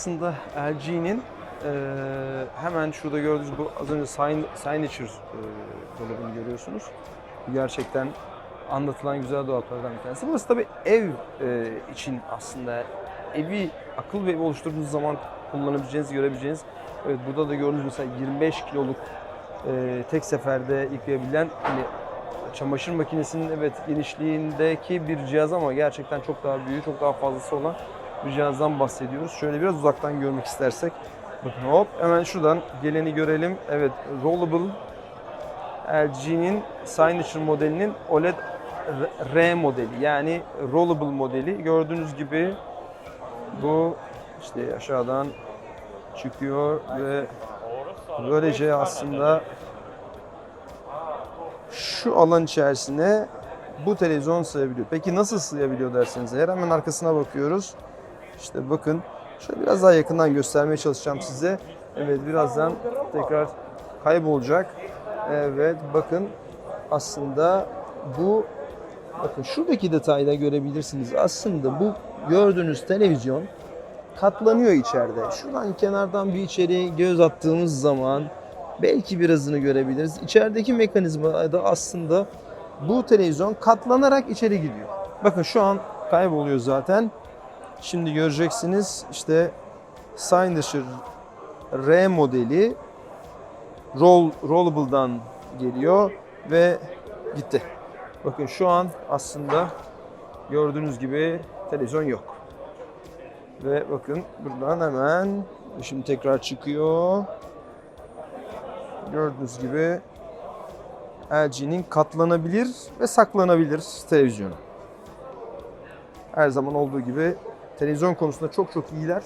aslında LG'nin e, hemen şurada gördüğünüz bu az önce sign, signature e, dolabını görüyorsunuz. Gerçekten anlatılan güzel dolaplardan bir tanesi. Burası tabii ev e, için aslında evi akıl ve evi oluşturduğunuz zaman kullanabileceğiniz, görebileceğiniz. Evet burada da gördüğünüz mesela 25 kiloluk e, tek seferde yıkayabilen hani çamaşır makinesinin evet genişliğindeki bir cihaz ama gerçekten çok daha büyük, çok daha fazlası olan bir cihazdan bahsediyoruz. Şöyle biraz uzaktan görmek istersek. Bakın hop hemen şuradan geleni görelim. Evet rollable LG'nin Signature modelinin OLED R- modeli yani rollable modeli. Gördüğünüz gibi bu işte aşağıdan çıkıyor ve böylece aslında şu alan içerisine bu televizyon sığabiliyor. Peki nasıl sığabiliyor derseniz eğer hemen arkasına bakıyoruz. İşte bakın şöyle biraz daha yakından göstermeye çalışacağım size. Evet birazdan tekrar kaybolacak. Evet bakın aslında bu bakın şuradaki detayda görebilirsiniz. Aslında bu gördüğünüz televizyon katlanıyor içeride. Şuradan kenardan bir içeri göz attığımız zaman belki birazını görebiliriz. İçerideki mekanizma da aslında bu televizyon katlanarak içeri gidiyor. Bakın şu an kayboluyor zaten. Şimdi göreceksiniz işte Signature R modeli roll, Rollable'dan geliyor ve gitti. Bakın şu an aslında gördüğünüz gibi televizyon yok. Ve bakın buradan hemen şimdi tekrar çıkıyor. Gördüğünüz gibi LG'nin katlanabilir ve saklanabilir televizyonu. Her zaman olduğu gibi televizyon konusunda çok çok iyiler.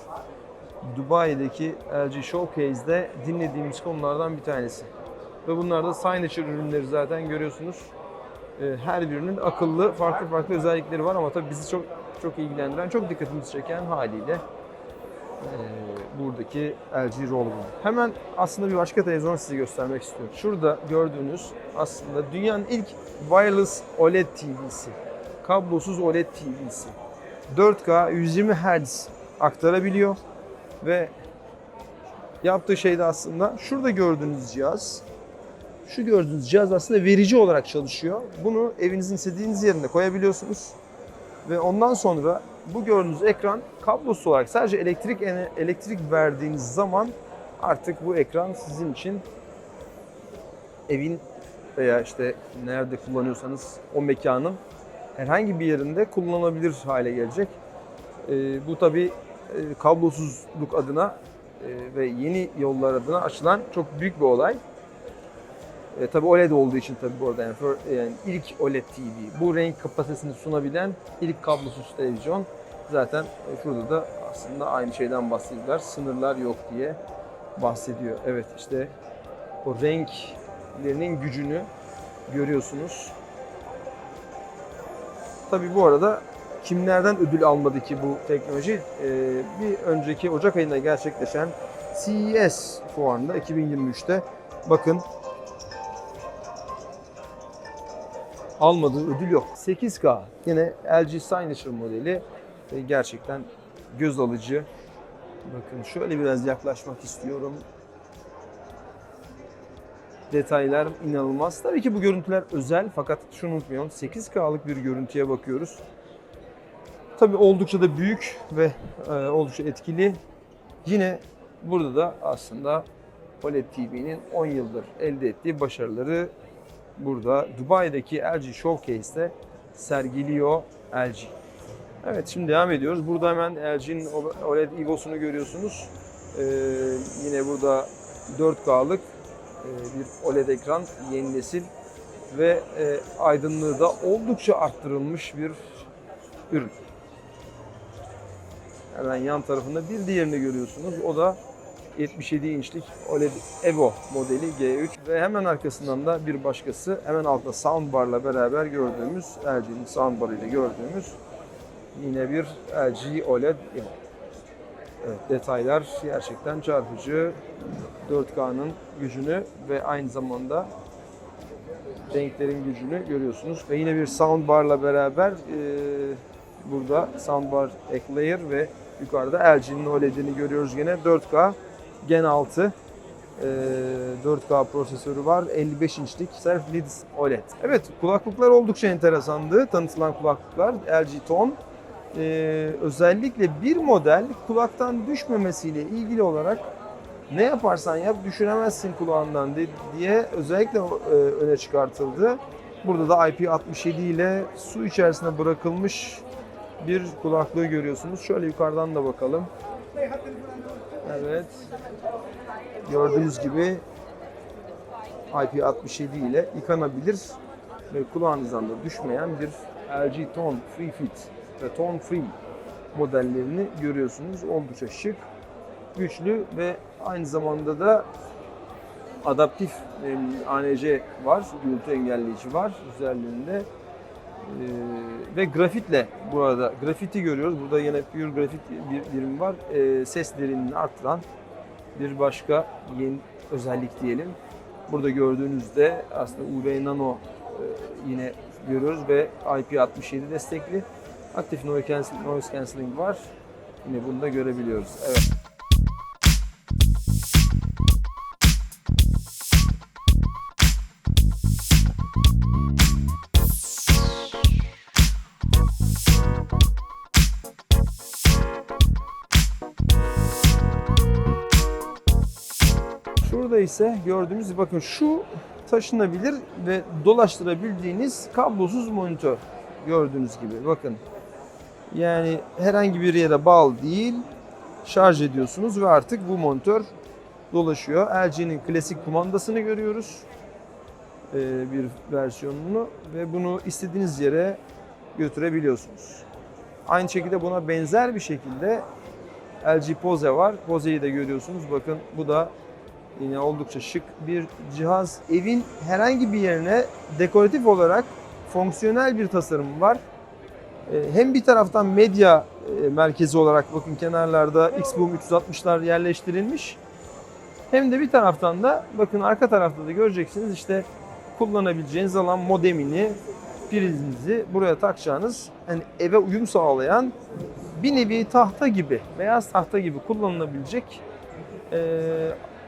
Dubai'deki LG Showcase'de dinlediğimiz konulardan bir tanesi. Ve bunlar da Signature ürünleri zaten görüyorsunuz. Ee, Her birinin akıllı farklı farklı özellikleri var ama tabii bizi çok çok ilgilendiren, çok dikkatimizi çeken haliyle ee, buradaki LG Rollable. Hemen aslında bir başka televizyon size göstermek istiyorum. Şurada gördüğünüz aslında dünyanın ilk wireless OLED TV'si. Kablosuz OLED TV'si. 4K 120 Hz aktarabiliyor ve yaptığı şey de aslında şurada gördüğünüz cihaz şu gördüğünüz cihaz aslında verici olarak çalışıyor. Bunu evinizin istediğiniz yerine koyabiliyorsunuz. Ve ondan sonra bu gördüğünüz ekran kablosuz olarak sadece elektrik elektrik verdiğiniz zaman artık bu ekran sizin için evin veya işte nerede kullanıyorsanız o mekanın herhangi bir yerinde kullanılabilir hale gelecek. Ee, bu tabi kablosuzluk adına e, ve yeni yollar adına açılan çok büyük bir olay. E, tabii OLED olduğu için tabii bu arada yani, for- yani ilk OLED TV, bu renk kapasitesini sunabilen ilk kablosuz televizyon. Zaten e, şurada da aslında aynı şeyden bahsediyorlar. Sınırlar yok diye bahsediyor. Evet işte o renklerinin gücünü görüyorsunuz. Tabii bu arada kimlerden ödül almadı ki bu teknoloji? E, bir önceki Ocak ayında gerçekleşen CES fuarında 2023'te bakın almadığı ödül yok. 8K yine LG Signature modeli e, gerçekten göz alıcı. Bakın şöyle biraz yaklaşmak istiyorum. Detaylar inanılmaz. Tabii ki bu görüntüler özel fakat şunu unutmayalım 8K'lık bir görüntüye bakıyoruz. Tabii oldukça da büyük ve e, oldukça etkili. Yine burada da aslında OLED TV'nin 10 yıldır elde ettiği başarıları burada Dubai'deki LG Showcase'te sergiliyor LG. Evet şimdi devam ediyoruz. Burada hemen LG'nin OLED Evo'sunu görüyorsunuz. Ee, yine burada 4K'lık e, bir OLED ekran yeni nesil ve e, aydınlığı da oldukça arttırılmış bir ürün. Hemen yan tarafında bir diğerini görüyorsunuz. O da 77 inçlik OLED Evo modeli G3 ve hemen arkasından da bir başkası hemen altta soundbar'la beraber gördüğümüz LG'nin soundbar ile gördüğümüz yine bir LG OLED Evo. Evet, detaylar gerçekten çarpıcı. 4K'nın gücünü ve aynı zamanda renklerin gücünü görüyorsunuz. Ve yine bir soundbar'la beraber e, burada soundbar Eclair ve yukarıda LG'nin OLED'ini görüyoruz gene 4K Gen 6 e, 4K prosesörü var. 55 inçlik Surf Leads OLED. Evet kulaklıklar oldukça enteresandı. Tanıtılan kulaklıklar LG Tone. E, özellikle bir model kulaktan düşmemesiyle ilgili olarak ne yaparsan yap düşüremezsin kulağından diye özellikle e, öne çıkartıldı. Burada da IP67 ile su içerisine bırakılmış bir kulaklığı görüyorsunuz. Şöyle yukarıdan da bakalım. Evet. Gördüğünüz gibi IP67 ile yıkanabilir ve kulağınızdan da düşmeyen bir LG Tone Free Fit ve Tone Free modellerini görüyorsunuz. Oldukça şık, güçlü ve aynı zamanda da adaptif ANC var, gürültü engelleyici var üzerlerinde. Ee, ve grafitle burada grafiti görüyoruz. Burada yine pure grafit bir birim var. Ee, ses derinliğini arttıran bir başka yeni özellik diyelim. Burada gördüğünüzde aslında UV Nano e, yine görüyoruz ve IP67 destekli. Aktif noise cancelling, var. Yine bunu da görebiliyoruz. Evet. Şurada ise gördüğünüz bakın şu taşınabilir ve dolaştırabildiğiniz kablosuz monitör. Gördüğünüz gibi bakın. Yani herhangi bir yere bağlı değil. Şarj ediyorsunuz ve artık bu monitör dolaşıyor. LG'nin klasik kumandasını görüyoruz. Ee, bir versiyonunu ve bunu istediğiniz yere götürebiliyorsunuz. Aynı şekilde buna benzer bir şekilde LG Pose var. Pose'yi de görüyorsunuz. Bakın bu da Yine oldukça şık bir cihaz. Evin herhangi bir yerine dekoratif olarak fonksiyonel bir tasarım var. Ee, Hem bir taraftan medya e, merkezi olarak bakın kenarlarda Xboom 360'lar yerleştirilmiş. Hem de bir taraftan da bakın arka tarafta da göreceksiniz işte kullanabileceğiniz alan modemini, prizinizi buraya takacağınız yani eve uyum sağlayan bir nevi tahta gibi, beyaz tahta gibi kullanılabilecek e,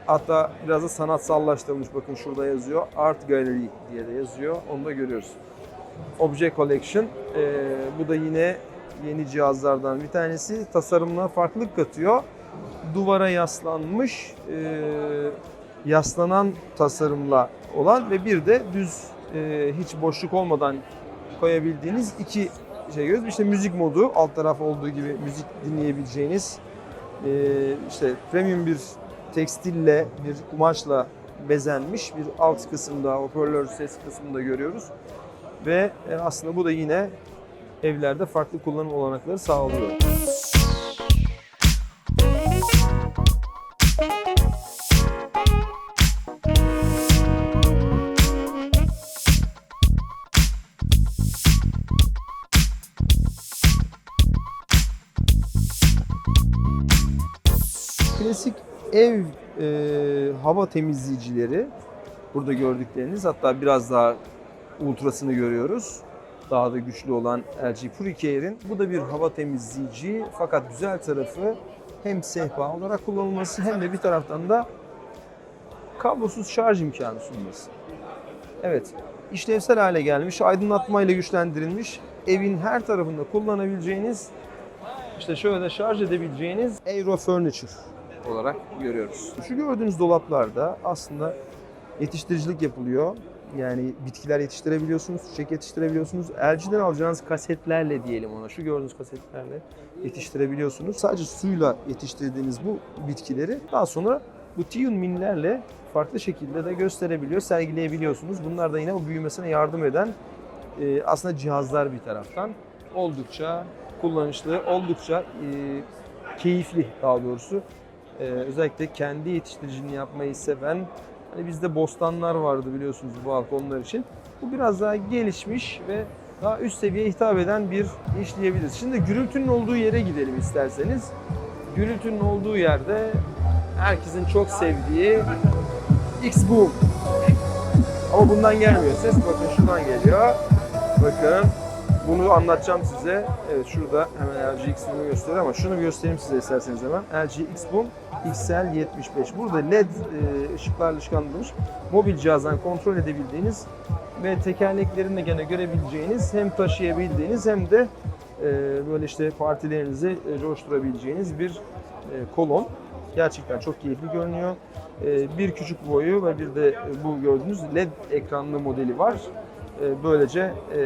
Hatta biraz da sanatsallaştırılmış. Bakın şurada yazıyor. Art Gallery diye de yazıyor. Onu da görüyoruz. Object Collection. Ee, bu da yine yeni cihazlardan bir tanesi. Tasarımına farklılık katıyor. Duvara yaslanmış, e, yaslanan tasarımla olan ve bir de düz e, hiç boşluk olmadan koyabildiğiniz iki şey görüyoruz. İşte müzik modu, alt taraf olduğu gibi müzik dinleyebileceğiniz e, işte premium bir tekstille, bir kumaşla bezenmiş bir alt kısımda, hoparlör ses kısmında görüyoruz. Ve e, aslında bu da yine evlerde farklı kullanım olanakları sağlıyor. Klasik ev e, hava temizleyicileri burada gördükleriniz hatta biraz daha ultrasını görüyoruz. Daha da güçlü olan LG Puricare'in. Bu da bir hava temizleyici fakat güzel tarafı hem sehpa olarak kullanılması hem de bir taraftan da kablosuz şarj imkanı sunması. Evet, işlevsel hale gelmiş, aydınlatmayla güçlendirilmiş, evin her tarafında kullanabileceğiniz, işte şöyle şarj edebileceğiniz Aero Furniture olarak görüyoruz. Şu gördüğünüz dolaplarda aslında yetiştiricilik yapılıyor. Yani bitkiler yetiştirebiliyorsunuz, çiçek yetiştirebiliyorsunuz. LG'den alacağınız kasetlerle diyelim ona. Şu gördüğünüz kasetlerle yetiştirebiliyorsunuz. Sadece suyla yetiştirdiğiniz bu bitkileri daha sonra bu tiyun minlerle farklı şekilde de gösterebiliyor, sergileyebiliyorsunuz. Bunlar da yine o büyümesine yardım eden e, aslında cihazlar bir taraftan. Oldukça kullanışlı, oldukça e, keyifli daha doğrusu. Ee, özellikle kendi yetiştiriciliğini yapmayı seven hani bizde bostanlar vardı biliyorsunuz bu balkonlar için. Bu biraz daha gelişmiş ve daha üst seviyeye hitap eden bir iş diyebiliriz. Şimdi gürültünün olduğu yere gidelim isterseniz. Gürültünün olduğu yerde herkesin çok sevdiği X-Boom. Ama bundan gelmiyor ses. Bakın şuradan geliyor. Bakın Bunu anlatacağım size. Evet şurada hemen LG X-Boom'u gösteriyor ama şunu bir göstereyim size isterseniz hemen. LG X-Boom XL75. Burada LED e, ışıklarla ışıklandırılmış mobil cihazdan kontrol edebildiğiniz ve tekerleklerini de gene görebileceğiniz hem taşıyabildiğiniz hem de e, böyle işte partilerinizi e, coşturabileceğiniz bir kolon. Gerçekten çok keyifli görünüyor. Bir küçük boyu ve bir de bu gördüğünüz LED ekranlı modeli var. E, Böylece e,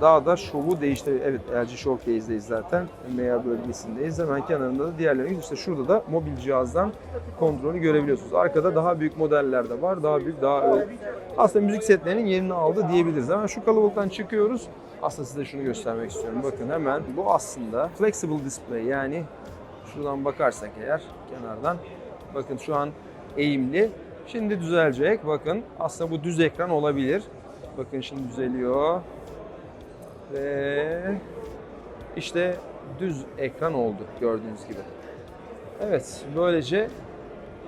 daha da şovu değiştiriyor. Evet LG Showcase'deyiz zaten. MEA bölgesindeyiz. Hemen kenarında da diğerleri. İşte şurada da mobil cihazdan kontrolü görebiliyorsunuz. Arkada daha büyük modeller de var. Daha büyük, daha aslında müzik setlerinin yerini aldı diyebiliriz. Ama şu kalabalıktan çıkıyoruz. Aslında size şunu göstermek istiyorum. Bakın hemen bu aslında flexible display yani şuradan bakarsak eğer kenardan bakın şu an eğimli. Şimdi düzelecek. Bakın aslında bu düz ekran olabilir. Bakın şimdi düzeliyor. Ve işte düz ekran oldu gördüğünüz gibi. Evet böylece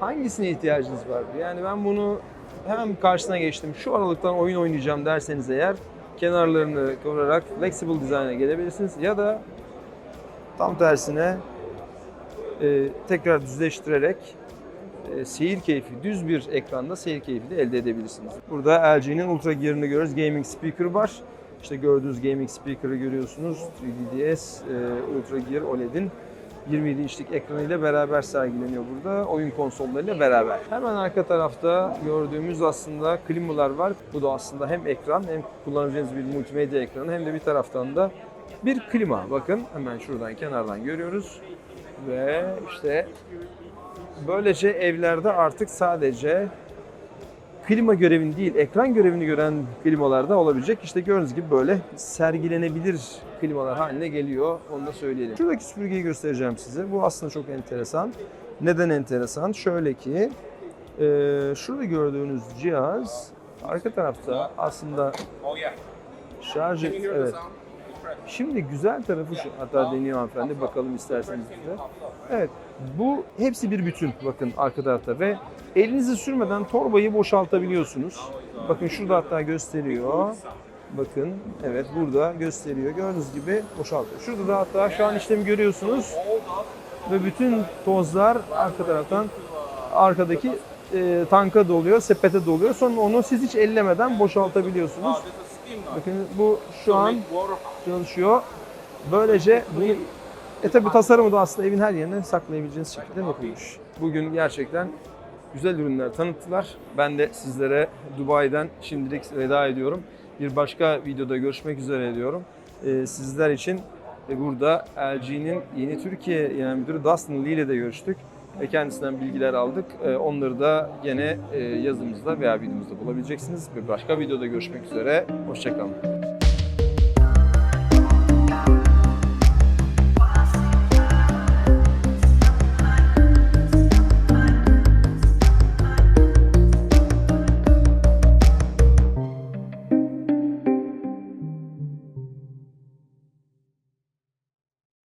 hangisine ihtiyacınız vardı? Yani ben bunu hemen karşısına geçtim. Şu aralıktan oyun oynayacağım derseniz eğer kenarlarını kıvırarak flexible design'a gelebilirsiniz. Ya da tam tersine e, tekrar düzleştirerek e, seyir keyfi, düz bir ekranda seyir keyfi de elde edebilirsiniz. Burada LG'nin Ultra Gear'ını görüyoruz. Gaming Speaker var. İşte gördüğünüz Gaming Speaker'ı görüyorsunuz. 3DDS, e, Ultra Gear OLED'in 27 inçlik ekranıyla beraber sergileniyor burada. Oyun konsollarıyla beraber. Hemen arka tarafta gördüğümüz aslında klimalar var. Bu da aslında hem ekran hem kullanacağınız bir multimedya ekranı hem de bir taraftan da bir klima. Bakın hemen şuradan kenardan görüyoruz. Ve işte böylece evlerde artık sadece klima görevini değil, ekran görevini gören klimalar da olabilecek. İşte gördüğünüz gibi böyle sergilenebilir klimalar haline geliyor. Onu da söyleyelim. Şuradaki süpürgeyi göstereceğim size. Bu aslında çok enteresan. Neden enteresan? Şöyle ki, e, şurada gördüğünüz cihaz arka tarafta aslında şarj et, evet. Şimdi güzel tarafı şu. Hatta deniyor hanımefendi. Bakalım isterseniz size. Evet. Bu hepsi bir bütün. Bakın arka tarafta ve elinizi sürmeden torbayı boşaltabiliyorsunuz. Bakın şurada hatta gösteriyor. Bakın evet burada gösteriyor. Gördüğünüz gibi boşaltıyor. Şurada da hatta şu an işlemi görüyorsunuz. Ve bütün tozlar arka taraftan arkadaki e, tanka doluyor, sepete doluyor. Sonra onu siz hiç ellemeden boşaltabiliyorsunuz. Bakın bu şu an çalışıyor. Böylece bunu e tabi tasarımı da aslında evin her yerine saklayabileceğiniz şekilde yapılmış. Bugün gerçekten güzel ürünler tanıttılar. Ben de sizlere Dubai'den şimdilik veda ediyorum. Bir başka videoda görüşmek üzere diyorum. Ee, sizler için e, burada LG'nin yeni Türkiye Genel Müdürü Dustin Lee ile de görüştük ve kendisinden bilgiler aldık. Ee, onları da gene e, yazımızda veya videomuzda bulabileceksiniz. Bir başka videoda görüşmek üzere. Hoşçakalın.